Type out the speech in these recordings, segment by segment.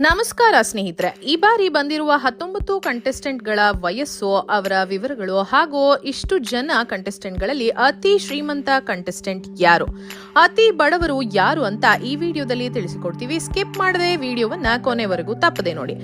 ನಮಸ್ಕಾರ ಸ್ನೇಹಿತರೆ. ಈ ಬಾರಿ ಬಂದಿರುವ ಹತ್ತೊಂಬತ್ತು ಕಂಟೆಸ್ಟೆಂಟ್ಗಳ ವಯಸ್ಸು, ಅವರ ವಿವರಗಳು ಹಾಗೂ ಇಷ್ಟು ಜನ ಕಂಟೆಸ್ಟೆಂಟ್ಗಳಲ್ಲಿ ಅತಿ ಶ್ರೀಮಂತ ಕಂಟೆಸ್ಟೆಂಟ್ ಯಾರು? ಅತಿ ಬಡವರು ಯಾರು ಅಂತ ಈ ವಿಡಿಯೋದಲ್ಲಿ ತಿಳಿಸಿಕೊಡ್ತೀವಿ. ಸ್ಕಿಪ್ ಮಾಡದೆ ವಿಡಿಯೋವನ್ನ ಕೊನೆವರೆಗೂ ತಪ್ಪದೆ ನೋಡಿ.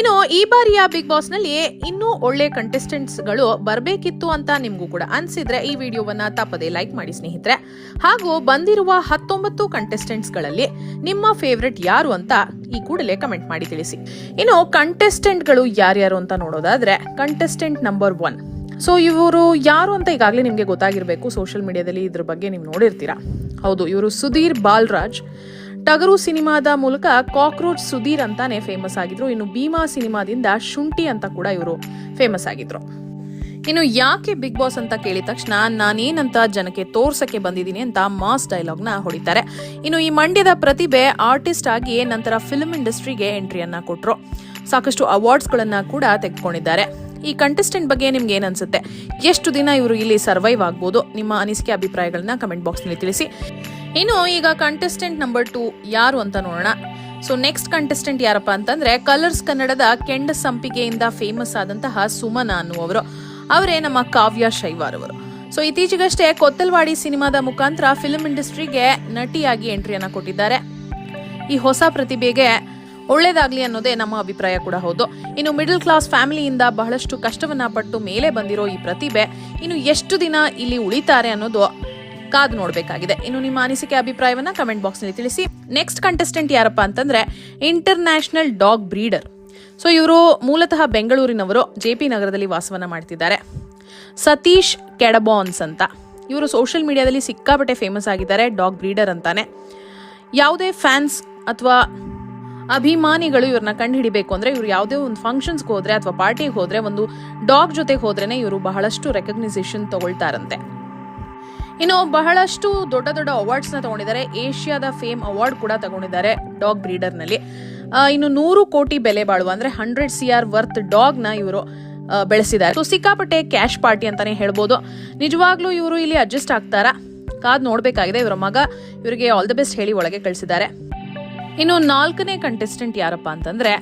ಇನ್ನು ಈ ಬಾರಿಯ ಬಿಗ್ ಬಾಸ್ನಲ್ಲಿ ಇನ್ನೂ ಒಳ್ಳೆ ಕಂಟೆಸ್ಟೆಂಟ್ಸ್ಗಳು ಬರಬೇಕಿತ್ತು ಅಂತ ನಿಮಗೂ ಕೂಡ ಅನ್ಸಿದ್ರೆ ಈ ವಿಡಿಯೋವನ್ನ ತಪ್ಪದೆ ಲೈಕ್ ಮಾಡಿ ಸ್ನೇಹಿತರೆ. ಹಾಗೂ ಬಂದಿರುವ ಹತ್ತೊಂಬತ್ತು ಕಂಟೆಸ್ಟೆಂಟ್ಸ್ಗಳಲ್ಲಿ ನಿಮ್ಮ ಫೇವ್ರೆಟ್ ಯಾರು ಅಂತ ಈ ಕೂಡಲೇ ಕಮೆಂಟ್ ಮಾಡಿ ತಿಳಿಸಿ. ಇನ್ನು ಕಂಟೆಸ್ಟೆಂಟ್ಗಳು ಯಾರ್ಯಾರು ಅಂತ ನೋಡೋದಾದ್ರೆ ಕಂಟೆಸ್ಟೆಂಟ್ ನಂಬರ್ ಒನ್ ಸೊ ಇವರು ಯಾರು ಅಂತ ಈಗಾಗಲೇ ನಿಮಗೆ ಗೊತ್ತಾಗಿರಬೇಕು ಸೋಷಿಯಲ್ ಮೀಡಿಯಾದಲ್ಲಿ ಇದ್ರ ಬಗ್ಗೆ ನೀವು ನೋಡಿರ್ತೀರಾ. ಹೌದು, ಇವರು ಸುಧೀರ್ ಬಾಲ್ರಾಜ್. ಟಗರು ಸಿನಿಮಾದ ಮೂಲಕ ಕಾಕ್ರೋಚ್ ಸುಧೀರ್ ಅಂತಾನೆ ಫೇಮಸ್ ಆಗಿದ್ರು. ಇನ್ನು ಭೀಮಾ ಸಿನಿಮಾದಿಂದ ಶುಂಠಿ ಅಂತ ಕೂಡ ಇವರು ಫೇಮಸ್ ಆಗಿದ್ರು. ಇನ್ನು ಯಾಕೆ ಬಿಗ್ ಬಾಸ್ ಅಂತ ಕೇಳಿದ ತಕ್ಷಣ, ನಾನೇನಂತ ಜನಕ್ಕೆ ತೋರ್ಸಕ್ಕೆ ಬಂದಿದ್ದೀನಿ ಅಂತ ಮಾಸ್ ಡೈಲಾಗ್ನ ಹೊಡಿತಾರೆ. ಇನ್ನು ಈ ಮಂಡ್ಯದ ಪ್ರತಿಭೆ ಆರ್ಟಿಸ್ಟ್ ಆಗಿ ನಂತರ ಫಿಲ್ಮ್ ಇಂಡಸ್ಟ್ರಿಗೆ ಎಂಟ್ರಿಯನ್ನ ಕೊಟ್ಟರು ಸಾಕಷ್ಟು ಅವಾರ್ಡ್ಸ್ ಗಳನ್ನ ಕೂಡ ತೆಗೆದುಕೊಂಡಿದ್ದಾರೆ. ಈ ಕಂಟೆಸ್ಟೆಂಟ್ ಬಗ್ಗೆ ನಿಮ್ಗೆ ಏನ್ ಅನ್ಸುತ್ತೆ? ಎಷ್ಟು ದಿನ ಇವರು ಇಲ್ಲಿ ಸರ್ವೈವ್ ಆಗ್ಬೋದು? ನಿಮ್ಮ ಅನಿಸಿಕೆ ಅಭಿಪ್ರಾಯಗಳನ್ನ ಕಮೆಂಟ್ ಬಾಕ್ಸ್ನಲ್ಲಿ ತಿಳಿಸಿ. ಇನ್ನು ಈಗ ಕಂಟೆಸ್ಟೆಂಟ್ ನಂಬರ್ ಟು ಯಾರು ಅಂತ ನೋಡೋಣ. ಸೊ ನೆಕ್ಸ್ಟ್ ಕಂಟೆಸ್ಟೆಂಟ್ ಯಾರಪ್ಪ ಅಂತಂದ್ರೆ ಕಲರ್ಸ್ ಕನ್ನಡದ ಕೆಂಡ ಸಂಪಿಗೆಯಿಂದ ಫೇಮಸ್ ಆದಂತಹ ಸುಮನ ಅನ್ನುವರು ಅವರೇ ನಮ್ಮ ಕಾವ್ಯ ಶೈವಾರ್ ಅವರು ಸೊ ಇತ್ತೀಚೆಗಷ್ಟೇ ಕೊತ್ತಲ್ವಾಡಿ ಸಿನಿಮಾದ ಮುಖಾಂತರ ಫಿಲ್ಮ್ ಇಂಡಸ್ಟ್ರಿಗೆ ನಟಿಯಾಗಿ ಎಂಟ್ರಿಯನ್ನ ಕೊಟ್ಟಿದ್ದಾರೆ. ಈ ಹೊಸ ಪ್ರತಿಭೆಗೆ ಒಳ್ಳೇದಾಗ್ಲಿ ಅನ್ನೋದೇ ನಮ್ಮ ಅಭಿಪ್ರಾಯ ಕೂಡ ಹೌದು. ಇನ್ನು ಮಿಡಲ್ ಕ್ಲಾಸ್ ಫ್ಯಾಮಿಲಿಯಿಂದ ಬಹಳಷ್ಟು ಕಷ್ಟವನ್ನ ಪಟ್ಟು ಮೇಲೆ ಬಂದಿರೋ ಈ ಪ್ರತಿಭೆ ಇನ್ನು ಎಷ್ಟು ದಿನ ಇಲ್ಲಿ ಉಳಿತಾರೆ ಅನ್ನೋದು ಕಾದು ನೋಡಬೇಕಾಗಿದೆ. ಇನ್ನು ನಿಮ್ಮ ಅನಿಸಿಕೆ ಅಭಿಪ್ರಾಯವನ್ನ ಕಮೆಂಟ್ ಬಾಕ್ಸ್ನಲ್ಲಿ ತಿಳಿಸಿ. ನೆಕ್ಸ್ಟ್ ಕಂಟೆಸ್ಟೆಂಟ್ ಯಾರಪ್ಪ ಅಂತಂದ್ರೆ ಇಂಟರ್ನ್ಯಾಷನಲ್ ಡಾಗ್ ಬ್ರೀಡರ್ ಸೊ ಇವರು ಮೂಲತಃ ಬೆಂಗಳೂರಿನವರು ಜೆ ಪಿ ನಗರದಲ್ಲಿ ವಾಸವನ್ನ ಮಾಡ್ತಿದ್ದಾರೆ. ಸತೀಶ್ ಕೆಡಬಾನ್ಸ್ ಅಂತ. ಇವರು ಸೋಷಿಯಲ್ ಮೀಡಿಯಾದಲ್ಲಿ ಸಿಕ್ಕಾಪಟ್ಟೆ ಫೇಮಸ್ ಆಗಿದ್ದಾರೆ ಡಾಗ್ ಬ್ರೀಡರ್ ಅಂತಾನೆ. ಯಾವುದೇ ಫ್ಯಾನ್ಸ್ ಅಥವಾ ಅಭಿಮಾನಿಗಳು ಇವ್ರನ್ನ ಕಂಡು ಹಿಡಿಬೇಕು ಅಂದ್ರೆ ಇವರು ಯಾವುದೇ ಒಂದು ಫಂಕ್ಷನ್ಸ್ಗೆ ಹೋದರೆ ಅಥವಾ ಪಾರ್ಟಿಗೆ ಹೋದ್ರೆ ಒಂದು ಡಾಗ್ ಜೊತೆ ಹೋದ್ರೇ ಇವರು ಬಹಳಷ್ಟು ರೆಕಗ್ನೈಸೇಷನ್ ತಗೊಳ್ತಾರಂತೆ. ಇನ್ನು ಬಹಳಷ್ಟು ದೊಡ್ಡ ದೊಡ್ಡ ಅವಾರ್ಡ್ಸ್ನ ತಗೊಂಡಿದ್ದಾರೆ. ಏಷ್ಯಾದ ಫೇಮ್ ಅವಾರ್ಡ್ ಕೂಡ ತಗೊಂಡಿದ್ದಾರೆ ಡಾಗ್ ಬ್ರೀಡರ್ನಲ್ಲಿ. ಆ, ಇನ್ನು ನೂರು ಕೋಟಿ ಬೆಲೆ ಬಾಳುವ, ಅಂದ್ರೆ ಹಂಡ್ರೆಡ್ ಸಿ ಆರ್ ವರ್ತ್ ಡಾಗ್ನ ಇವರು ಬೆಳೆಸಿದ್ದಾರೆ. ಸೊ, ಸಿಕ್ಕಾಪಟ್ಟೆ ಕ್ಯಾಶ್ ಪಾರ್ಟಿ ಅಂತಾನೆ ಹೇಳ್ಬೋದು. ನಿಜವಾಗ್ಲೂ ಇವರು ಇಲ್ಲಿ ಅಡ್ಜಸ್ಟ್ ಆಗ್ತಾರಾ? ಕಾದ್ ನೋಡ್ಬೇಕಾಗಿದೆ, ಇವರ ಮಗ ಇವರಿಗೆ ಆಲ್ ದ ಬೆಸ್ಟ್ ಹೇಳಿ ಒಳಗೆ ಕಳಿಸಿದ್ದಾರೆ. ಇನ್ನು ನಾಲ್ಕನೇ ಕಂಟೆಸ್ಟೆಂಟ್ ಯಾರಪ್ಪ ಅಂತಂದ್ರೆ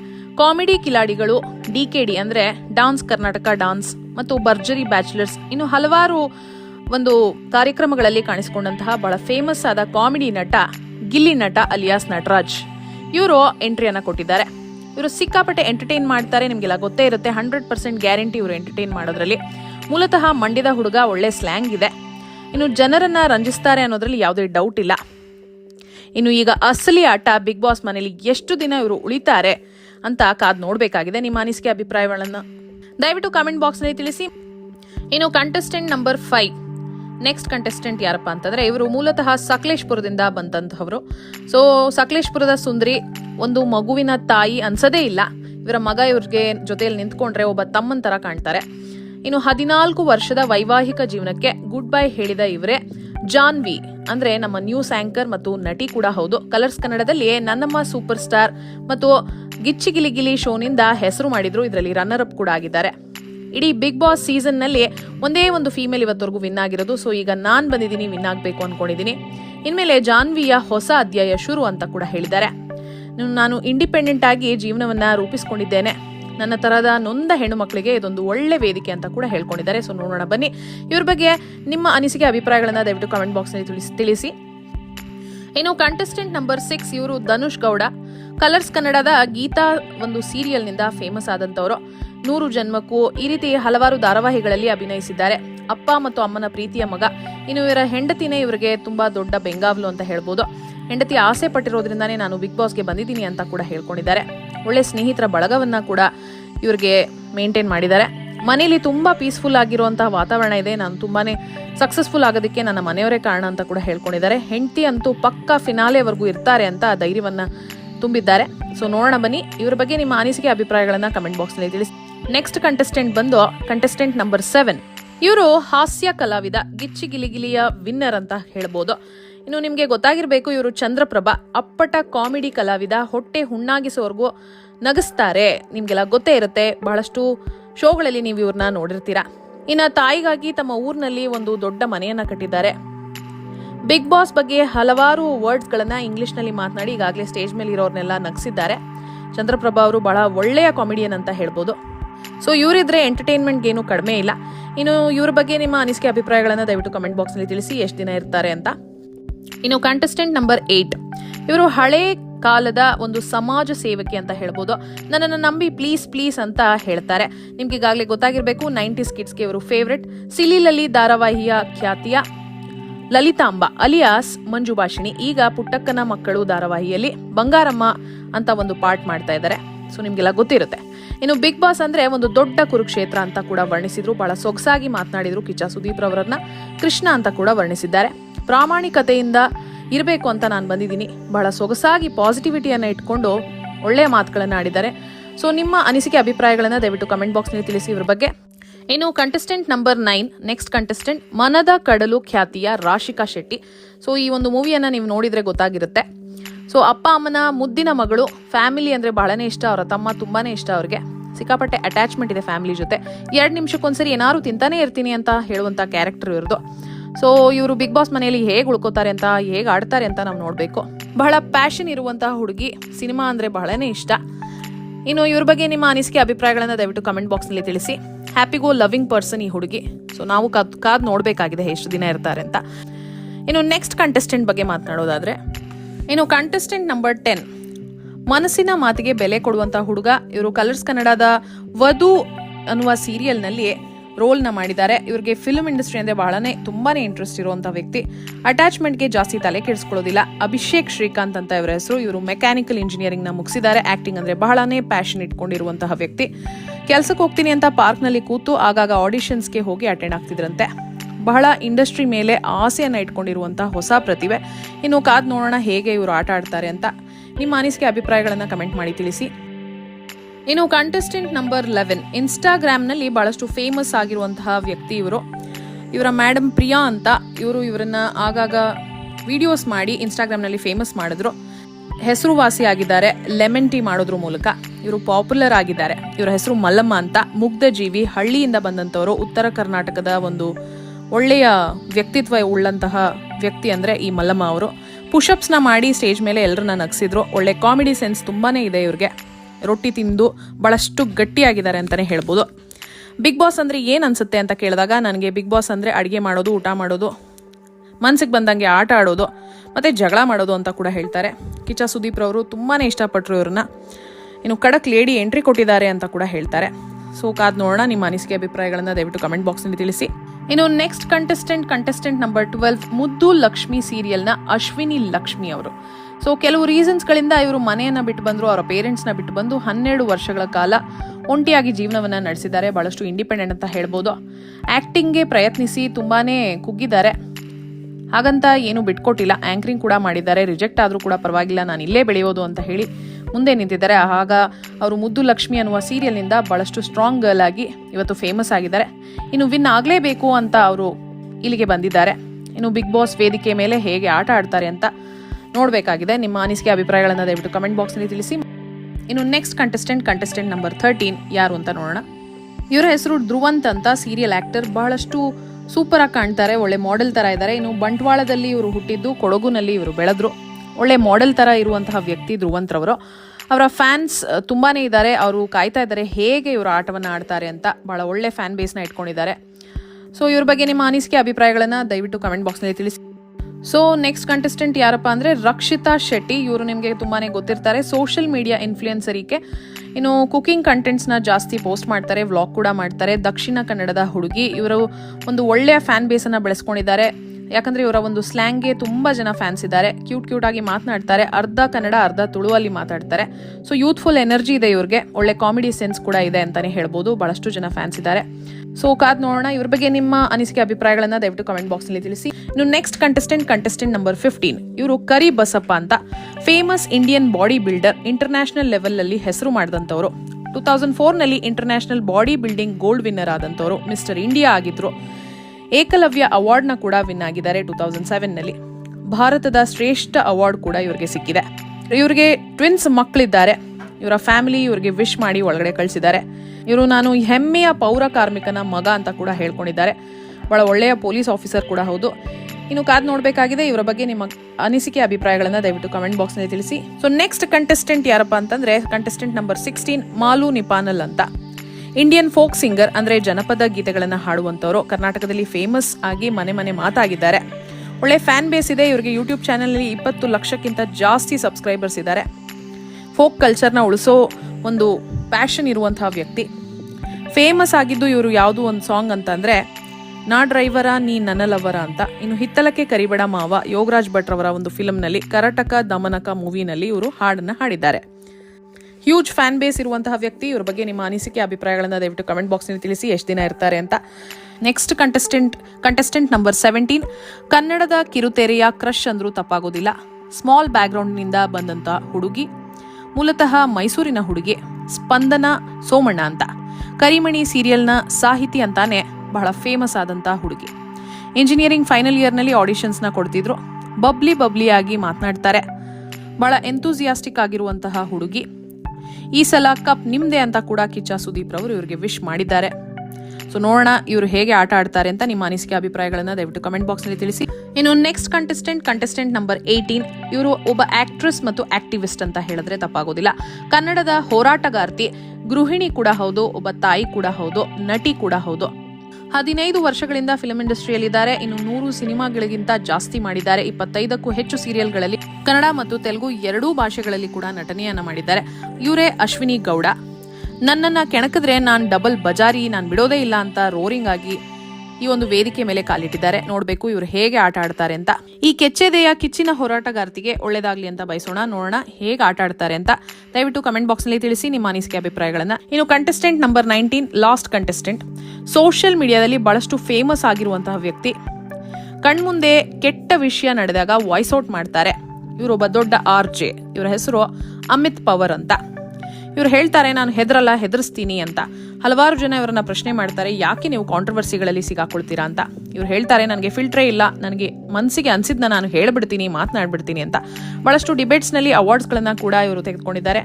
ಕಾಮಿಡಿ ಕಿಲಾಡಿಗಳು ಡಿ ಕೆ ಡಿ, ಅಂದ್ರೆ ಡಾನ್ಸ್ ಕರ್ನಾಟಕ ಡಾನ್ಸ್ ಮತ್ತು ಬರ್ಜರಿ ಬ್ಯಾಚುಲರ್ಸ್ ಇನ್ನು ಹಲವಾರು ಒಂದು ಕಾರ್ಯಕ್ರಮಗಳಲ್ಲಿ ಕಾಣಿಸಿಕೊಂಡಂತಹ ಬಹಳ ಫೇಮಸ್ ಆದ ಕಾಮಿಡಿ ನಟ, ಗಿಲ್ಲಿ ನಟ, ಅಲಿಯಾಸ್ ನಟರಾಜ್. ಇವರು ಎಂಟ್ರಿಯನ್ನು ಕೊಟ್ಟಿದ್ದಾರೆ. ಇವರು ಸಿಕ್ಕಾಪಟ್ಟೆ ಎಂಟರ್ಟೈನ್ ಮಾಡ್ತಾರೆ, ನಿಮಗೆಲ್ಲ ಗೊತ್ತೇ ಇರುತ್ತೆ. ಹಂಡ್ರೆಡ್ ಪರ್ಸೆಂಟ್ ಗ್ಯಾರಂಟಿ ಇವರು ಎಂಟರ್ಟೈನ್ ಮಾಡೋದ್ರಲ್ಲಿ. ಮೂಲತಃ ಮಂಡ್ಯದ ಹುಡುಗ ಒಳ್ಳೆ ಸ್ಲ್ಯಾಂಗ್ ಇದೆ. ಇನ್ನು ಜನರನ್ನ ರಂಜಿಸ್ತಾರೆ ಅನ್ನೋದ್ರಲ್ಲಿ ಯಾವುದೇ ಡೌಟ್ ಇಲ್ಲ. ಇನ್ನು ಈಗ ಅಸಲಿ ಆಟ ಬಿಗ್ ಬಾಸ್ ಮನೇಲಿ ಎಷ್ಟು ದಿನ ಇವರು ಉಳಿತಾರೆ ಅಂತ ಕಾದ್ ನೋಡಬೇಕಾಗಿದೆ ನಿಮ್ಮ ಅನಿಸಿಕೆ ಅಭಿಪ್ರಾಯಗಳನ್ನು. ದಯವಿಟ್ಟು ಕಾಮೆಂಟ್ ಬಾಕ್ಸ್ನಲ್ಲಿ ತಿಳಿಸಿ. ಇನ್ನು contestant number five next contestant ಯಾರಪ್ಪ ಅಂತಂದ್ರೆ, ಇವರು ಮೂಲತಃ ಸಕಲೇಶ್ಪುರದಿಂದ ಬಂದಂತಹವರು. ಸೊ ಸಕಲೇಶ್ಪುರದ ಸುಂದರಿ ಒಂದು ಮಗುವಿನ ತಾಯಿ ಅನ್ಸದೇ ಇಲ್ಲ. ಇವರ ಮಗ ಇವ್ರಿಗೆ ಜೊತೆಯಲ್ಲಿ ನಿಂತ್ಕೊಂಡ್ರೆ ಒಬ್ಬ ತಮ್ಮನ ತರ ಕಾಣ್ತಾರೆ. ಇನ್ನು ಹದಿನಾಲ್ಕು ವರ್ಷದ ವೈವಾಹಿಕ ಜೀವನಕ್ಕೆ ಗುಡ್ ಬೈ ಹೇಳಿದ ಇವರೇ ಜಾನ್ವಿ. ಅಂದ್ರೆ ನಮ್ಮ ನ್ಯೂಸ್ ಆಂಕರ್ ಮತ್ತು ನಟಿ ಕೂಡ ಹೌದು. ಕಲರ್ಸ್ ಕನ್ನಡದಲ್ಲಿ ನನ್ನಮ್ಮ ಸೂಪರ್ ಸ್ಟಾರ್ ಮತ್ತು ಗಿಚ್ಚಿ ಗಿಲಿ ಗಿಲಿ ಶೋನಿಂದ ಹೆಸರು ಮಾಡಿದ್ರು. ಇದರಲ್ಲಿ ರನ್ನರ್ ಅಪ್ ಕೂಡ ಆಗಿದ್ದಾರೆ. ಇಡೀ ಬಿಗ್ ಬಾಸ್ ಸೀಸನ್ನಲ್ಲಿ ಒಂದೇ ಒಂದು ಫೀಮೇಲ್ ಇವತ್ತವರೆಗೂ ವಿನ್ ಆಗಿರೋದು. ಸೊ ಈಗ ನಾನ್ ಬಂದಿದ್ದೀನಿ ವಿನ್ ಆಗಬೇಕು ಅನ್ಕೊಂಡಿದ್ದೀನಿ. ಇನ್ಮೇಲೆ ಜಾನ್ವಿಯ ಹೊಸ ಅಧ್ಯಾಯ ಶುರು ಅಂತ ಕೂಡ ಹೇಳಿದ್ದಾರೆ. ನಾನು ಇಂಡಿಪೆಂಡೆಂಟ್ ಆಗಿ ಜೀವನವನ್ನ ರೂಪಿಸ್ಕೊಂಡಿದ್ದೇನೆ. ನನ್ನ ತರಹದ ನೊಂದ ಹೆಣ್ಣು ಮಕ್ಕಳಿಗೆ ಇದೊಂದು ಒಳ್ಳೆ ವೇದಿಕೆ ಅಂತ ಕೂಡ ಹೇಳ್ಕೊಂಡಿದ್ದಾರೆ. ಸೊ ನೋಡೋಣ, ಬನ್ನಿ. ಇವ್ರ ಬಗ್ಗೆ ನಿಮ್ಮ ಅನಿಸಿಕೆ, ಅಭಿಪ್ರಾಯಗಳನ್ನ ದಯವಿಟ್ಟು ಕಮೆಂಟ್ ಬಾಕ್ಸ್ನಲ್ಲಿ ತಿಳಿಸಿ ತಿಳಿಸಿ. ಇನ್ನು ಕಂಟೆಸ್ಟೆಂಟ್ ನಂಬರ್ ಸಿಕ್ಸ್ ಇವರು ಧನುಷ್ ಗೌಡ. ಕಲರ್ಸ್ ಕನ್ನಡದ ಗೀತಾ ಒಂದು ಸೀರಿಯಲ್ನಿಂದ ಫೇಮಸ್ ಆದಂತವರು. ನೂರು ಜನ್ಮಕ್ಕೂ ಈ ರೀತಿ ಹಲವಾರು ಧಾರಾವಾಹಿಗಳಲ್ಲಿ ಅಭಿನಯಿಸಿದ್ದಾರೆ. ಅಪ್ಪ ಮತ್ತು ಅಮ್ಮನ ಪ್ರೀತಿಯ ಮಗ. ಇನ್ನು ಇವರ ಹೆಂಡತಿನೇ ಇವರಿಗೆ ತುಂಬಾ ದೊಡ್ಡ ಬೆಂಗಾವಲು ಅಂತ ಹೇಳ್ಬೋದು. ಹೆಂಡತಿ ಆಸೆ ಪಟ್ಟಿರೋದ್ರಿಂದಾನೇ ನಾನು ಬಿಗ್ ಬಾಸ್ಗೆ ಬಂದಿದ್ದೀನಿ ಅಂತ ಕೂಡ ಹೇಳ್ಕೊಂಡಿದ್ದಾರೆ. ಒಳ್ಳೆ ಸ್ನೇಹಿತರ ಬಳಗವನ್ನ ಕೂಡ ಇವ್ರಿಗೆ ಮೇಂಟೈನ್ ಮಾಡಿದ್ದಾರೆ. ಮನೇಲಿ ತುಂಬಾ ಪೀಸ್ಫುಲ್ ಆಗಿರುವಂತಹ ವಾತಾವರಣ ಇದೆ. ನಾನು ತುಂಬಾನೇ ಸಕ್ಸಸ್ಫುಲ್ ಆಗೋದಕ್ಕೆ ನನ್ನ ಮನೆಯವರೇ ಕಾರಣ ಅಂತ ಕೂಡ ಹೇಳ್ಕೊಂಡಿದ್ದಾರೆ. ಹೆಂಡತಿ ಅಂತೂ ಪಕ್ಕ ಫಿನಾಲೆವರೆಗೂ ಇರ್ತಾರೆ ಅಂತ ಧೈರ್ಯವನ್ನ ತುಂಬಿದ್ದಾರೆ. ಸೊ ನೋಡೋಣ ಬನ್ನಿ. ಇವ್ರ ಬಗ್ಗೆ ನಿಮ್ಮ ಅನಿಸಿಕೆ, ಅಭಿಪ್ರಾಯಗಳನ್ನ ಕಮೆಂಟ್ ಬಾಕ್ಸ್ನಲ್ಲಿ ತಿಳಿಸಿ. ನೆಕ್ಸ್ಟ್ ಕಂಟೆಸ್ಟೆಂಟ್ ಬಂದು ಕಂಟೆಸ್ಟೆಂಟ್ ನಂಬರ್ ಸೆವೆನ್ ಇವರು ಹಾಸ್ಯ ಕಲಾವಿದ ಗಿಚ್ಚಿ ಗಿಲಿಗಿಲಿಯ ವಿನ್ನರ್ ಅಂತ ಹೇಳ್ಬೋದು. ಇನ್ನು ನಿಮಗೆ ಗೊತ್ತಾಗಿರಬೇಕು, ಇವರು ಚಂದ್ರಪ್ರಭಾ, ಅಪ್ಪಟ ಕಾಮಿಡಿ ಕಲಾವಿದ, ಹೊಟ್ಟೆ ಹುಣ್ಣಾಗಿಸೋವರೆಗೂ ನಗಿಸ್ತಾರೆ. ನಿಮಗೆಲ್ಲ ಗೊತ್ತೇ ಇರುತ್ತೆ, ಬಹಳಷ್ಟು ಶೋಗಳಲ್ಲಿ ನೀವು ಇವ್ರನ್ನ ನೋಡಿರ್ತೀರಾ. ಇನ್ನು ತಾಯಿಗಾಗಿ ತಮ್ಮ ಊರಿನಲ್ಲಿ ಒಂದು ದೊಡ್ಡ ಮನೆಯನ್ನ ಕಟ್ಟಿದ್ದಾರೆ. ಬಿಗ್ ಬಾಸ್ ಬಗ್ಗೆ ಹಲವಾರು ವರ್ಡ್ಸ್ ಇಂಗ್ಲೀಷ್ನಲ್ಲಿ ಇಂಗ್ಲಿಷ್ನಲ್ಲಿ ಮಾತನಾಡಿ ಈಗಾಗಲೇ ಸ್ಟೇಜ್ ಮೇಲೆ ಇರೋರ್ನೆಲ್ಲ ನಗಿಸಿದ್ದಾರೆ. ಚಂದ್ರಪ್ರಭಾ ಅವರು ಬಹಳ ಒಳ್ಳೆಯ ಕಾಮಿಡಿಯನ್ ಅಂತ ಹೇಳ್ಬೋದು. ಸೊ ಇವರಿದ್ರೆ ಎಂಟರ್ಟೈನ್ಮೆಂಟ್ಗೆ ಏನು ಕಡಿಮೆ ಇಲ್ಲ. ಇನ್ನು ಇವ್ರ ಬಗ್ಗೆ ನಿಮ್ಮ ಅನಿಸಿಕೆ ಅಭಿಪ್ರಾಯಗಳನ್ನು ದಯವಿಟ್ಟು ಕಮೆಂಟ್ ಬಾಕ್ಸ್ನಲ್ಲಿ ತಿಳಿಸಿ ಎಷ್ಟು ದಿನ ಇರ್ತಾರೆ ಅಂತ. ಇನ್ನು ಕಂಟೆಸ್ಟೆಂಟ್ ನಂಬರ್ ಏಯ್ಟ್ ಇವರು ಹಳೆ ಕಾಲದ ಒಂದು ಸಮಾಜ ಸೇವಕಿ ಅಂತ ಹೇಳ್ಬೋದು. ನನ್ನನ್ನು ನಂಬಿ ಪ್ಲೀಸ್ ಪ್ಲೀಸ್ ಅಂತ ಹೇಳ್ತಾರೆ. ನಿಮ್ಗೆ ಈಗಾಗಲೇ ಗೊತ್ತಾಗಿರಬೇಕು ನೈಂಟೀಸ್ ಕಿಡ್ಸ್ಗೆ ಇವರು ಫೇವ್ರೆಟ್ ಸಿಲಿಲಲ್ಲಿ ಧಾರಾವಾಹಿಯ ಖ್ಯಾತಿಯ ಲಲಿತಾಂಬ, ಅಲಿಯಾಸ್ ಮಂಜುಭಾಷಿಣಿ. ಈಗ ಪುಟ್ಟಕ್ಕನ ಮಕ್ಕಳು ಧಾರಾವಾಹಿಯಲ್ಲಿ ಬಂಗಾರಮ್ಮ ಅಂತ ಒಂದು ಪಾರ್ಟ್ ಮಾಡ್ತಾ ಇದ್ದಾರೆ. ಸೊ ನಿಮಗೆಲ್ಲ ಗೊತ್ತಿರುತ್ತೆ. ಇನ್ನು ಬಿಗ್ ಬಾಸ್ ಅಂದ್ರೆ ಒಂದು ದೊಡ್ಡ ಕುರುಕ್ಷೇತ್ರ ಅಂತ ಕೂಡ ವರ್ಣಿಸಿದ್ರು. ಬಹಳ ಸೊಗಸಾಗಿ ಮಾತನಾಡಿದ್ರು ಕಿಚ್ಚ ಸುದೀಪ್ ರವರನ್ನ. ಕೃಷ್ಣ ಅಂತ ಕೂಡ ವರ್ಣಿಸಿದ್ದಾರೆ. ಪ್ರಾಮಾಣಿಕತೆಯಿಂದ ಇರಬೇಕು ಅಂತ ನಾನು ಬಂದಿದ್ದೀನಿ. ಬಹಳ ಸೊಗಸಾಗಿ ಪಾಸಿಟಿವಿಟಿಯನ್ನ ಇಟ್ಕೊಂಡು ಒಳ್ಳೆಯ ಮಾತುಗಳನ್ನು ಆಡಿದ್ದಾರೆ. ಸೊ ನಿಮ್ಮ ಅನಿಸಿಕೆ ಅಭಿಪ್ರಾಯಗಳನ್ನ ದಯವಿಟ್ಟು ಕಮೆಂಟ್ ಬಾಕ್ಸ್ನಲ್ಲಿ ತಿಳಿಸಿ ಇವ್ರ ಬಗ್ಗೆ. ಇನ್ನು contestant number nine next contestant ಮನದ ಕಡಲು ಖ್ಯಾತಿಯ ರಾಶಿಕಾ ಶೆಟ್ಟಿ. ಸೊ ಈ ಒಂದು ಮೂವಿಯನ್ನ ನೀವು ನೋಡಿದ್ರೆ ಗೊತ್ತಾಗಿರುತ್ತೆ. ಸೊ ಅಪ್ಪ, ಅಮ್ಮನ ಮುದ್ದಿನ ಮಗಳು ಫ್ಯಾಮಿಲಿ ಅಂದ್ರೆ ಬಹಳನೇ ಇಷ್ಟ, ಅವರ ತಮ್ಮ ತುಂಬಾನೇ ಇಷ್ಟ ಅವ್ರಿಗೆ. ಸಿಕ್ಕಾಪಟ್ಟೆ ಅಟ್ಯಾಚ್ಮೆಂಟ್ ಇದೆ ಫ್ಯಾಮಿಲಿ ಜೊತೆ. ಎರಡು ನಿಮಿಷಕ್ಕೊಂದ್ಸರಿ ಏನಾದ್ರು ತಿಂತಾನೆ ಇರ್ತೀನಿ ಅಂತ ಹೇಳುವಂತ ಕ್ಯಾರೆಕ್ಟರ್ ಇವ್ರದ್ದು ಸೊ ಇವರು ಬಿಗ್ ಬಾಸ್ ಮನೆಯಲ್ಲಿ ಹೇಗೆ ಉಳ್ಕೋತಾರೆ ಅಂತ, ಹೇಗೆ ಆಡ್ತಾರೆ ಅಂತ ನಾವು ನೋಡಬೇಕು. ಬಹಳ ಪ್ಯಾಷನ್ ಇರುವಂತಹ ಹುಡುಗಿ ಸಿನಿಮಾ ಅಂದ್ರೆ ಬಹಳನೇ ಇಷ್ಟ. ಇನ್ನು ಇವ್ರ ಬಗ್ಗೆ ನಿಮ್ಮ ಅನಿಸಿಕೆ, ಅಭಿಪ್ರಾಯಗಳನ್ನು ದಯವಿಟ್ಟು ಕಮೆಂಟ್ ಬಾಕ್ಸ್ನಲ್ಲಿ ತಿಳಿಸಿ. ಹ್ಯಾಪಿ ಗೋ ಲವಿಂಗ್ ಪರ್ಸನ್ ಈ ಹುಡುಗಿ. ಸೊ ನಾವು ಕಾದ್ ಕಾದ್ ನೋಡಬೇಕಾಗಿದೆ ಎಷ್ಟು ದಿನ ಇರ್ತಾರೆ ಅಂತ. ಇನ್ನು ನೆಕ್ಸ್ಟ್ ಕಂಟೆಸ್ಟೆಂಟ್ ಬಗ್ಗೆ ಮಾತನಾಡೋದಾದ್ರೆ ಇನ್ನು ಕಂಟೆಸ್ಟೆಂಟ್ ನಂಬರ್ ಟೆನ್ ಮನಸ್ಸಿನ ಮಾತಿಗೆ ಬೆಲೆ ಕೊಡುವಂತಹ ಹುಡುಗ. ಇವರು ಕಲರ್ಸ್ ಕನ್ನಡದ ವಧು ಅನ್ನುವ ಸೀರಿಯಲ್ನಲ್ಲಿ ರೋಲ್ನ ಮಾಡಿದ್ದಾರೆ. ಇವರಿಗೆ ಫಿಲ್ಮ್ ಇಂಡಸ್ಟ್ರಿ ಅಂದ್ರೆ ಬಹಳನೇ ತುಂಬಾನೇ ಇಂಟ್ರೆಸ್ಟ್ ಇರುವಂತಹ ವ್ಯಕ್ತಿ. ಅಟ್ಯಾಚ್ಮೆಂಟ್ಗೆ ಜಾಸ್ತಿ ತಲೆ ಕೆಡಿಸ್ಕೊಳ್ಳೋದಿಲ್ಲ. ಅಭಿಷೇಕ್ ಶ್ರೀಕಾಂತ್ ಅಂತ ಇವರ ಹೆಸರು. ಇವರು ಮೆಕ್ಯಾನಿಕಲ್ ಇಂಜಿನಿಯರಿಂಗ್ನ ಮುಗಿಸಿದ್ದಾರೆ. ಆಕ್ಟಿಂಗ್ ಅಂದ್ರೆ ಬಹಳನೇ ಪ್ಯಾಷನ್ ಇಟ್ಕೊಂಡಿರುವಂತಹ ವ್ಯಕ್ತಿ. ಕೆಲಸಕ್ಕೆ ಹೋಗ್ತೀನಿ ಅಂತ ಪಾರ್ಕ್ನಲ್ಲಿ ಕೂತು ಆಗಾಗ ಆಡಿಷನ್ಸ್ಗೆ ಹೋಗಿ ಅಟೆಂಡ್ ಆಗ್ತಿದ್ರಂತೆ. ಬಹಳ ಇಂಡಸ್ಟ್ರಿ ಮೇಲೆ ಆಸೆಯನ್ನ ಇಟ್ಕೊಂಡಿರುವಂತಹ ಹೊಸ ಪ್ರತಿಭೆ. ಇನ್ನು ಕಾದ್ ನೋಡೋಣ ಹೇಗೆ ಇವರು ಆಟ ಆಡ್ತಾರೆ ಅಂತ. ನಿಮ್ಮ ಅನಿಸಿಕೆ, ಅಭಿಪ್ರಾಯಗಳನ್ನ ಕಮೆಂಟ್ ಮಾಡಿ ತಿಳಿಸಿ. ಇನ್ನು ಕಂಟೆಸ್ಟೆಂಟ್ ನಂಬರ್ ಲೆವೆನ್ ಇನ್ಸ್ಟಾಗ್ರಾಮ್ನಲ್ಲಿ ಬಹಳಷ್ಟು ಫೇಮಸ್ ಆಗಿರುವಂತಹ ವ್ಯಕ್ತಿ ಇವರು. ಇವರ ಮೇಡಮ್ ಪ್ರಿಯಾ ಅಂತ ಇವರು ಇವರನ್ನ ಆಗಾಗ ವಿಡಿಯೋಸ್ ಮಾಡಿ ಇನ್ಸ್ಟಾಗ್ರಾಮ್ನಲ್ಲಿ ಫೇಮಸ್ ಮಾಡಿದ್ರು. ಹೆಸರುವಾಸಿ ಆಗಿದ್ದಾರೆ ಲೆಮನ್ ಟೀ ಮಾಡೋದ್ರ ಮೂಲಕ. ಇವರು ಪಾಪ್ಯುಲರ್ ಆಗಿದ್ದಾರೆ. ಇವರ ಹೆಸರು ಮಲ್ಲಮ್ಮ ಅಂತ. ಮುಗ್ಧ ಜೀವಿ ಹಳ್ಳಿಯಿಂದ ಬಂದಂತವರು ಉತ್ತರ ಕರ್ನಾಟಕದ ಒಂದು ಒಳ್ಳೆಯ ವ್ಯಕ್ತಿತ್ವ ಉಳ್ಳಂತಹ ವ್ಯಕ್ತಿ ಅಂದರೆ ಈ ಮಲ್ಲಮ್ಮ ಅವರು. ಪುಷಪ್ಸ್ನ ಮಾಡಿ ಸ್ಟೇಜ್ ಮೇಲೆ ಎಲ್ಲರನ್ನ ನಗಿಸಿದ್ರು. ಒಳ್ಳೆ ಕಾಮಿಡಿ ಸೆನ್ಸ್ ತುಂಬಾ ಇದೆ ಇವ್ರಿಗೆ. ರೊಟ್ಟಿ ತಿಂದು ಬಹಳಷ್ಟು ಗಟ್ಟಿಯಾಗಿದ್ದಾರೆ ಅಂತಲೇ ಹೇಳ್ಬೋದು. ಬಿಗ್ ಬಾಸ್ ಅಂದರೆ ಏನು ಅನ್ಸುತ್ತೆ ಅಂತ ಕೇಳಿದಾಗ ನನಗೆ ಬಿಗ್ ಬಾಸ್ ಅಂದರೆ ಅಡುಗೆ ಮಾಡೋದು, ಊಟ ಮಾಡೋದು, ಮನ್ಸಿಗೆ ಬಂದಂಗೆ ಆಟ ಆಡೋದು, ಮತ್ತು ಜಗಳ ಮಾಡೋದು ಅಂತ ಕೂಡ ಹೇಳ್ತಾರೆ. ಕಿಚ್ಚ ಸುದೀಪ್ ರವರು ತುಂಬಾನೇ ಇಷ್ಟಪಟ್ಟರು ಇವ್ರನ್ನ. ಇನ್ನು ಖಡಕ್ ಲೇಡಿ ಎಂಟ್ರಿ ಕೊಟ್ಟಿದ್ದಾರೆ ಅಂತ ಕೂಡ ಹೇಳ್ತಾರೆ. ಸೊ ಕಾದ್ ನೋಡೋಣ ನಿಮ್ಮ ಅನಿಸಿಕೆ ಅಭಿಪ್ರಾಯಗಳನ್ನ ದಯವಿಟ್ಟು ಕಮೆಂಟ್ ಬಾಕ್ಸ್ನಲ್ಲಿ ತಿಳಿಸಿ. ಇನ್ನು next contestant contestant number twelve Muddu Lakshmi ಸೀರಿಯಲ್ನ Ashwini Lakshmi ಅವರು. ಸೊ ಕೆಲವು ರೀಸನ್ಸ್ಗಳಿಂದ ಇವರು ಮನೆಯನ್ನ ಬಿಟ್ಟು ಬಂದ್ರು, ಅವರ ಪೇರೆಂಟ್ಸ್ನ ಬಿಟ್ಟು ಬಂದು ಹನ್ನೆರಡು ವರ್ಷಗಳ ಕಾಲ ಒಂಟಿಯಾಗಿ ಜೀವನವನ್ನ ನಡೆಸಿದ್ದಾರೆ. ಬಹಳಷ್ಟು ಇಂಡಿಪೆಂಡೆಂಟ್ ಅಂತ ಹೇಳ್ಬೋದು. ಆಕ್ಟಿಂಗ್ಗೆ ಪ್ರಯತ್ನಿಸಿ ತುಂಬಾನೇ ಕುಗ್ಗಿದ್ದಾರೆ. ಹಾಗಂತ ಏನು ಬಿಟ್ಕೊಟ್ಟಿಲ್ಲ. ಆಂಕರಿಂಗ್ ಕೂಡ ಮಾಡಿದ್ದಾರೆ. ರಿಜೆಕ್ಟ್ ಆದರೂ ಕೂಡ ಪರವಾಗಿಲ್ಲ. ನಾನು ಇಲ್ಲೇ ಬೆಳೆಯೋದು ಅಂತ ಹೇಳಿ ಮುಂದೆ ನಿಂತಿದ್ದಾರೆ. ಆಗ ಅವರು ಮುದ್ದು ಲಕ್ಷ್ಮಿ ಅನ್ನುವ ಸೀರಿಯಲ್ನಿಂದ ಬಹಳಷ್ಟು ಸ್ಟ್ರಾಂಗ್ ಗರ್ಲ್ ಆಗಿ ಇವತ್ತು ಫೇಮಸ್ ಆಗಿದ್ದಾರೆ. ಇನ್ನು ವಿನ್ ಆಗಲೇಬೇಕು ಅಂತ ಅವರು ಇಲ್ಲಿಗೆ ಬಂದಿದ್ದಾರೆ. ಇನ್ನು ಬಿಗ್ ಬಾಸ್ ವೇದಿಕೆ ಮೇಲೆ ಹೇಗೆ ಆಟ ಆಡ್ತಾರೆ ಅಂತ ನೋಡಬೇಕಾಗಿದೆ. ನಿಮ್ಮ ಅನಿಸಿಕೆ, ಅಭಿಪ್ರಾಯಗಳನ್ನು ದಯವಿಟ್ಟು ಕಮೆಂಟ್ ಬಾಕ್ಸ್ನಲ್ಲಿ ತಿಳಿಸಿ. ಇನ್ನು next contestant contestant number thirteen ಯಾರು ಅಂತ ನೋಡೋಣ. ಇವರ ಹೆಸರು ಧ್ರುವಂತ್ ಅಂತ ಸೀರಿಯಲ್ ಆಕ್ಟರ್ ಬಹಳಷ್ಟು ಸೂಪರ್ ಆಗಿ ಕಾಣ್ತಾರೆ. ಒಳ್ಳೆ ಮಾಡೆಲ್ ತರ ಇದ್ದಾರೆ. ಇನ್ನು ಬಂಟ್ವಾಳದಲ್ಲಿ ಇವರು ಹುಟ್ಟಿದ್ದು ಕೊಡಗುನಲ್ಲಿ ಇವರು ಬೆಳೆದ್ರು. ಒಳ್ಳೆ ಮಾಡೆಲ್ ತರ ಇರುವಂತಹ ವ್ಯಕ್ತಿ ಧ್ರುವಂತ್ ರವರು. ಅವರ ಫ್ಯಾನ್ಸ್ ತುಂಬಾ ಇದ್ದಾರೆ. ಅವರು ಕಾಯ್ತಾ ಇದ್ದಾರೆ ಹೇಗೆ ಇವರು ಆಟವನ್ನು ಆಡ್ತಾರೆ ಅಂತ ಬಹಳ ಒಳ್ಳೆ ಫ್ಯಾನ್ ಬೇಸ್ನ ಇಟ್ಕೊಂಡಿದ್ದಾರೆ. ಸೊ, ಇವ್ರ ಬಗ್ಗೆ ನಿಮ್ಮ ಅನಿಸಿಕೆ, ಅಭಿಪ್ರಾಯಗಳನ್ನು ದಯವಿಟ್ಟು ಕಮೆಂಟ್ ಬಾಕ್ಸ್ನಲ್ಲಿ ತಿಳಿಸಿ. ಸೊ, ನೆಕ್ಸ್ಟ್ ಕಂಟೆಸ್ಟೆಂಟ್ ಯಾರಪ್ಪ ಅಂದ್ರೆ ರಕ್ಷಿತಾ ಶೆಟ್ಟಿ. ಇವರು ನಿಮಗೆ ತುಂಬಾನೇ ಗೊತ್ತಿರ್ತಾರೆ. ಸೋಷಿಯಲ್ ಮೀಡಿಯಾ ಇನ್ಫ್ಲುಯೆನ್ಸರಿಗೆ ಇನ್ನು ಕುಕಿಂಗ್ ಕಂಟೆಂಟ್ಸ್ನ ಜಾಸ್ತಿ ಪೋಸ್ಟ್ ಮಾಡ್ತಾರೆ ವ್ಲಾಗ್ ಕೂಡ ಮಾಡ್ತಾರೆ. ದಕ್ಷಿಣ ಕನ್ನಡದ ಹುಡುಗಿ. ಇವರು ಒಂದು ಒಳ್ಳೆಯ ಫ್ಯಾನ್ ಬೇಸನ್ನು ಬೆಳೆಸ್ಕೊಂಡಿದ್ದಾರೆ. ಯಾಕಂದ್ರೆ ಇವರ ಒಂದು ಸ್ಲ್ಯಾಂಗ್ಗೆ ತುಂಬಾ ಜನ ಫ್ಯಾನ್ಸ್ ಇದ್ದಾರೆ. ಕ್ಯೂಟ್ ಕ್ಯೂಟ್ ಆಗಿ ಮಾತನಾಡ್ತಾರೆ. ಅರ್ಧ ಕನ್ನಡ, ಅರ್ಧ ತುಳುವಲ್ಲಿ ಮಾತಾಡ್ತಾರೆ. ಸೊ ಯೂತ್ಫುಲ್ ಎನರ್ಜಿ ಇದೆ ಇವ್ರಿಗೆ. ಒಳ್ಳೆ ಕಾಮಿಡಿ ಸೆನ್ಸ್ ಕೂಡ ಇದೆ ಅಂತಾನೆ ಹೇಳ್ಬೋದು. ಬಹಳಷ್ಟು ಜನ ಫ್ಯಾನ್ಸ್ ಇದ್ದಾರೆ. ಸೊ ಕಾದ್ ನೋಡೋಣ. ಇವ್ರ ಬಗ್ಗೆ ನಿಮ್ಮ ಅನಿಸಿಕೆ, ಅಭಿಪ್ರಾಯಗಳನ್ನ ದಯವಿಟ್ಟು ಕಮೆಂಟ್ ಬಾಕ್ಸ್ನಲ್ಲಿ ತಿಳಿಸಿ. ಇನ್ನು next contestant contestant number fifteen ಇವರು ಕರಿ ಬಸಪ್ಪ ಅಂತ. Famous Indian body builder international level ಅಲ್ಲಿ ಹೆಸರು ಮಾಡಿದಂತವರು two thousand ಫೋರ್ನಲ್ಲಿ international body building gold winner ಆದಂಥವರು. Mister India ಆಗಿದ್ರು. ಏಕಲವ್ಯ ಅವಾರ್ಡ್ನ ಕೂಡ ವಿನ್ ಆಗಿದ್ದಾರೆ ಟೂ ತೌಸಂಡ್ ಸೆವೆನ್ನಲ್ಲಿ ಭಾರತದ ಶ್ರೇಷ್ಠ ಅವಾರ್ಡ್ ಕೂಡ ಇವರಿಗೆ ಸಿಕ್ಕಿದೆ. ಇವರಿಗೆ ಟ್ವಿನ್ಸ್ ಮಕ್ಕಳಿದ್ದಾರೆ ಇವರ ಫ್ಯಾಮಿಲಿ ಇವರಿಗೆ ವಿಶ್ ಮಾಡಿ ಒಳಗಡೆ ಕಳಿಸಿದ್ದಾರೆ. ಇವರು ನಾನು ಹೆಮ್ಮೆಯ ಪೌರ ಕಾರ್ಮಿಕನ ಮಗ ಅಂತ ಕೂಡ ಹೇಳ್ಕೊಂಡಿದ್ದಾರೆ. ಬಹಳ ಒಳ್ಳೆಯ ಪೊಲೀಸ್ ಆಫೀಸರ್ ಕೂಡ ಹೌದು. ಇನ್ನು ಕಾದ್ ನೋಡಬೇಕಾಗಿದೆ, ಇವರ ಬಗ್ಗೆ ನಿಮ್ಮ ಅನಿಸಿಕೆ, ಅಭಿಪ್ರಾಯಗಳನ್ನ ದಯವಿಟ್ಟು ಕಮೆಂಟ್ ಬಾಕ್ಸ್ನಲ್ಲಿ ತಿಳಿಸಿ. ಸೊ ನೆಕ್ಸ್ಟ್ ಕಂಟೆಸ್ಟೆಂಟ್ ಯಾರಪ್ಪ ಅಂತಂದ್ರೆ contestant number sixteen Malu Nipanal ಅಂತ. ಇಂಡಿಯನ್ ಫೋಕ್ ಸಿಂಗರ್ ಅಂದ್ರೆ ಜನಪದ ಗೀತೆಗಳನ್ನು ಹಾಡುವಂತವರು. ಕರ್ನಾಟಕದಲ್ಲಿ ಫೇಮಸ್ ಆಗಿ ಮನೆ ಮನೆ ಮಾತಾಗಿದ್ದಾರೆ. ಒಳ್ಳೆ ಫ್ಯಾನ್ ಬೇಸ್ ಇದೆ. ಇವರಿಗೆ ಯೂಟ್ಯೂಬ್ ಚಾನಲ್ನಲ್ಲಿ ಇಪ್ಪತ್ತು ಲಕ್ಷಕ್ಕಿಂತ ಜಾಸ್ತಿ ಸಬ್ಸ್ಕ್ರೈಬರ್ಸ್ ಇದ್ದಾರೆ. ಫೋಕ್ ಕಲ್ಚರ್ನ ಉಳಿಸೋ ಒಂದು ಪ್ಯಾಷನ್ ಇರುವಂತಹ ವ್ಯಕ್ತಿ. ಫೇಮಸ್ ಆಗಿದ್ದು ಇವರು ಯಾವುದು ಒಂದು ಸಾಂಗ್ ಅಂತಂದ್ರೆ, ನಾ ಡ್ರೈವರ ನೀ ನನ್ನ ಲವರ ಅಂತ. ಇನ್ನು ಹಿತ್ತಲಕ್ಕೆ ಕರಿಬೇಡ ಮಾವ ಯೋಗರಾಜ್ ಭಟ್ ರವರ ಒಂದು ಫಿಲಂನಲ್ಲಿ ಕರಟಕ ದಮನಕ ಮೂವಿನಲ್ಲಿ ಇವರು ಹಾಡನ್ನ ಹಾಡಿದ್ದಾರೆ. ಹ್ಯೂಜ್ ಫ್ಯಾನ್ ಬೇಸ್ ಇರುವಂತಹ ವ್ಯಕ್ತಿ, ಇವ್ರ ಬಗ್ಗೆ ನಿಮ್ಮ ಅನಿಸಿಕೆ, ಅಭಿಪ್ರಾಯಗಳನ್ನು ದಯವಿಟ್ಟು ಕಮೆಂಟ್ ಬಾಕ್ಸ್ನಲ್ಲಿ ತಿಳಿಸಿ, ಎಷ್ಟು ದಿನ ಇರ್ತಾರೆ ಅಂತ. Next contestant contestant number seventeen ಕನ್ನಡದ ಕಿರುತೆರೆಯ ಕ್ರಶ್ ಅಂದರೂ ತಪ್ಪಾಗೋದಿಲ್ಲ. ಸ್ಮಾಲ್ ಬ್ಯಾಕ್ಗ್ರೌಂಡ್ನಿಂದ ಬಂದಂಥ ಹುಡುಗಿ. ಮೂಲತಃ ಮೈಸೂರಿನ ಹುಡುಗಿ, ಸ್ಪಂದನ ಸೋಮಣ್ಣ ಅಂತ. ಕರಿಮಣಿ ಸೀರಿಯಲ್ನ ಸಾಹಿತಿ ಅಂತಾನೆ ಬಹಳ ಫೇಮಸ್ ಆದಂಥ ಹುಡುಗಿ. ಇಂಜಿನಿಯರಿಂಗ್ ಫೈನಲ್ ಇಯರ್ನಲ್ಲಿ ಆಡಿಷನ್ಸ್ನ ಕೊಡ್ತಿದ್ರು. ಬಬ್ಲಿ ಬಬ್ಲಿಯಾಗಿ ಮಾತನಾಡ್ತಾರೆ. ಬಹಳ ಎಂಥೂಸಿಯಾಸ್ಟಿಕ್ ಆಗಿರುವಂತಹ ಹುಡುಗಿ. ಈ ಸಲ ಕಪ್ ನಿಮ್ದೆ ಅಂತ ಕೂಡ ಕಿಚ್ಚ ಸುದೀಪ್ ರವರು ಇವರಿಗೆ ವಿಶ್ ಮಾಡಿದ್ದಾರೆ. ಸೊ ನೋಡೋಣ ಇವರು ಹೇಗೆ ಆಟ ಆಡ್ತಾರೆ ಅಂತ ನಿಮ್ಮ ಅನಿಸಿಕೆ ಅಭಿಪ್ರಾಯಗಳನ್ನ ದಯವಿಟ್ಟು ಕಮೆಂಟ್ ಬಾಕ್ಸ್ನಲ್ಲಿ ತಿಳಿಸಿ. ಇನ್ನು next contestant contestant number eighteen ಇವರು ಒಬ್ಬ ಆಕ್ಟ್ರೆಸ್ ಮತ್ತು ಆಕ್ಟಿವಿಸ್ಟ್ ಅಂತ ಹೇಳಿದ್ರೆ ತಪ್ಪಾಗೋದಿಲ್ಲ. ಕನ್ನಡದ ಹೋರಾಟಗಾರ್ತಿ ಗೃಹಿಣಿ ಕೂಡ ಹೌದು, ಒಬ್ಬ ತಾಯಿ ಕೂಡ ಹೌದು, ನಟಿ ಕೂಡ ಹೌದು. ಹದಿನೈದು ವರ್ಷಗಳಿಂದ ಫಿಲ್ಮ್ ಇಂಡಸ್ಟ್ರಿಯಲ್ಲಿದ್ದಾರೆ. ಇನ್ನು ನೂರು ಸಿನಿಮಾಗಳಿಗಿಂತ ಜಾಸ್ತಿ ಮಾಡಿದ್ದಾರೆ. ಇಪ್ಪತ್ತೈದಕ್ಕೂ ಹೆಚ್ಚು ಸೀರಿಯಲ್ಗಳಲ್ಲಿ ಕನ್ನಡ ಮತ್ತು ತೆಲುಗು ಎರಡೂ ಭಾಷೆಗಳಲ್ಲಿ ಕೂಡ ನಟನೆಯನ್ನ ಮಾಡಿದ್ದಾರೆ. ಇವರೇ ಅಶ್ವಿನಿ ಗೌಡ. ನನ್ನನ್ನು ಕೆಣಕಿದ್ರೆ ನಾನು ಡಬಲ್ ಬಜಾರಿ, ನಾನು ಬಿಡೋದೇ ಇಲ್ಲ ಅಂತ ರೋರಿಂಗ್ ಆಗಿ ಈ ಒಂದು ವೇದಿಕೆ ಮೇಲೆ ಕಾಲಿಟ್ಟಿದ್ದಾರೆ. ನೋಡ್ಬೇಕು ಇವರು ಹೇಗೆ ಆಟ ಆಡ್ತಾರೆ ಅಂತ. ಈ ಕೆಚ್ಚೆದೆಯ ಕಿಚ್ಚಿನ ಹೋರಾಟಗಾರ್ತಿಗೆ ಒಳ್ಳೇದಾಗ್ಲಿ ಅಂತ ಬಯಸೋಣ, ನೋಡೋಣ ಹೇಗೆ ಆಟ ಆಡ್ತಾರೆ ಅಂತ. ದಯವಿಟ್ಟು ಕಮೆಂಟ್ ಬಾಕ್ಸ್ನಲ್ಲಿ ತಿಳಿಸಿ ನಿಮ್ಮ ಅನಿಸಿಕೆ ಅಭಿಪ್ರಾಯಗಳನ್ನ. ಇನ್ನು contestant number nineteen last contestant social ಮೀಡಿಯಾದಲ್ಲಿ ಬಹಳಷ್ಟು ಫೇಮಸ್ ಆಗಿರುವಂತಹ ವ್ಯಕ್ತಿ. ಕಣ್ಮುಂದೆ ಕೆಟ್ಟ ವಿಷಯ ನಡೆದಾಗ ವಾಯ್ಸ್ ಔಟ್ ಮಾಡ್ತಾರೆ. ಇವರೊಬ್ಬ ದೊಡ್ಡ ಆರ್ ಜೆ, ಇವರ ಹೆಸರು ಅಮಿತ್ ಪವರ್ ಅಂತ. ಇವ್ರು ಹೇಳ್ತಾರೆ, ನಾನು ಹೆದರಲ್ಲ, ಹೆದರ್ಸ್ತೀನಿ ಅಂತ. ಹಲವಾರು ಜನ ಇವರನ್ನ ಪ್ರಶ್ನೆ ಮಾಡ್ತಾರೆ, ಯಾಕೆ ನೀವು ಕಾಂಟ್ರವರ್ಸಿಗಳಲ್ಲಿ ಸಿಗಾಕೊಳ್ತೀರಾ ಅಂತ. ಇವ್ರು ಹೇಳ್ತಾರೆ, ನನಗೆ ಫಿಲ್ಟ್ರೇ ಇಲ್ಲ, ನನಗೆ ಮನಸ್ಸಿಗೆ ಅನಿಸಿದ್ನ ನಾನು ಹೇಳ್ಬಿಡ್ತೀನಿ, ಮಾತನಾಡ್ಬಿಡ್ತೀನಿ ಅಂತ. ಬಹಳಷ್ಟು ಡಿಬೇಟ್ಸ್ನಲ್ಲಿ ಅವಾರ್ಡ್ಸ್ಗಳನ್ನು ಕೂಡ ಇವರು ತೆಗೆದುಕೊಂಡಿದ್ದಾರೆ.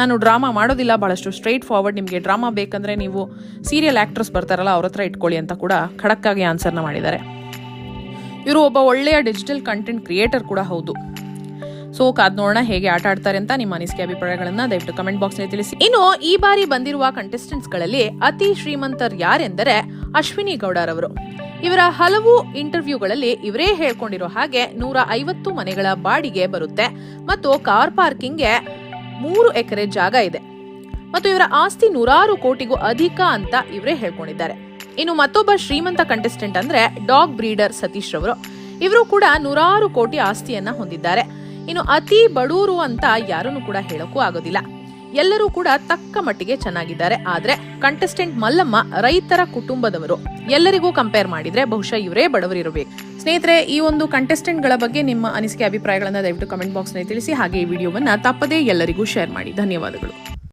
ನಾನು ಡ್ರಾಮಾ ಮಾಡೋದಿಲ್ಲ, ಬಹಳಷ್ಟು ಸ್ಟ್ರೈಟ್ ಫಾರ್ವರ್ಡ್ ನಿಮಗೆ ಡ್ರಾಮಾ ಬೇಕಂದ್ರೆ ನೀವು ಸೀರಿಯಲ್ ಆಕ್ಟ್ರೆಸ್ ಬರ್ತಾರಲ್ಲ, ಅವ್ರ ಹತ್ರ ಇಟ್ಕೊಳ್ಳಿ ಅಂತ ಕೂಡ ಖಡಕ್ಕಾಗಿ ಆನ್ಸರ್ನ ಮಾಡಿದ್ದಾರೆ. ಇವರು ಒಬ್ಬ ಒಳ್ಳೆಯ ಡಿಜಿಟಲ್ ಕಂಟೆಂಟ್ ಕ್ರಿಯೇಟರ್ ಕೂಡ ಹೌದು. ಸೊ ಕಾದ್ ನೋಡೋಣ ಹೇಗೆ ಆಟ ಆಡ್ತಾರೆ ಅಂತ ನಿಮ್ಮ ಅನಿಸಿಕೆ ಅಭಿಪ್ರಾಯಗಳನ್ನ ದಯವಿಟ್ಟು ಕಮೆಂಟ್ ಬಾಕ್ಸ್ನಲ್ಲಿ ತಿಳಿಸಿ. ಇನ್ನು ಈ ಬಾರಿ ಬಂದಿರುವ ಕಂಟೆಸ್ಟೆಂಟ್ಸ್ಗಳಲ್ಲಿ ಅತಿ ಶ್ರೀಮಂತರ್ ಯಾರೆಂದರೆ ಅಶ್ವಿನಿ ಗೌಡರವರು ಇವರ ಹಲವು ಇಂಟರ್ವ್ಯೂಗಳಲ್ಲಿ ಇವರೇ ಹೇಳ್ಕೊಂಡಿರೋ ಹಾಗೆ ನೂರ ಐವತ್ತು ಮನೆಗಳ ಬಾಡಿಗೆ ಬರುತ್ತೆ ಮತ್ತು ಕಾರ್ ಪಾರ್ಕಿಂಗ್ಗೆ ಮೂರು ಎಕರೆ ಜಾಗ ಇದೆ. ಮತ್ತು ಇವರ ಆಸ್ತಿ ನೂರಾರು ಕೋಟಿಗೂ ಅಧಿಕ ಅಂತ ಇವರೇ ಹೇಳ್ಕೊಂಡಿದ್ದಾರೆ. ಇನ್ನು ಮತ್ತೊಬ್ಬ ಶ್ರೀಮಂತ ಕಂಟೆಸ್ಟೆಂಟ್ ಅಂದ್ರೆ ಡಾಗ್ ಬ್ರೀಡರ್ ಸತೀಶ್ ರವರು. ಇವರು ಕೂಡ ನೂರಾರು ಕೋಟಿ ಆಸ್ತಿಯನ್ನ ಹೊಂದಿದ್ದಾರೆ. ಇನ್ನು ಅತಿ ಬಡೂರು ಅಂತ ಯಾರನ್ನು ಕೂಡ ಹೇಳಕ್ಕೂ ಆಗೋದಿಲ್ಲ. ಎಲ್ಲರೂ ಕೂಡ ತಕ್ಕ ಮಟ್ಟಿಗೆ ಚೆನ್ನಾಗಿದ್ದಾರೆ. ಆದ್ರೆ ಕಂಟೆಸ್ಟೆಂಟ್ ಮಲ್ಲಮ್ಮ ರೈತರ ಕುಟುಂಬದವರು. ಎಲ್ಲರಿಗೂ ಕಂಪೇರ್ ಮಾಡಿದ್ರೆ ಬಹುಶಃ ಇವರೇ ಬಡವರಿರಬೇಕು ಸ್ನೇಹಿತರೆ, ಈ ಒಂದು ಕಂಟೆಸ್ಟೆಂಟ್ಗಳ ಬಗ್ಗೆ ನಿಮ್ಮ ಅನಿಸಿಕೆ, ಅಭಿಪ್ರಾಯಗಳನ್ನ ದಯವಿಟ್ಟು ಕಮೆಂಟ್ ಬಾಕ್ಸ್ನಲ್ಲಿ ತಿಳಿಸಿ, ಹಾಗೆ ಈ ವಿಡಿಯೋವನ್ನ ತಪ್ಪದೇ ಎಲ್ಲರಿಗೂ ಶೇರ್ ಮಾಡಿ. ಧನ್ಯವಾದಗಳು.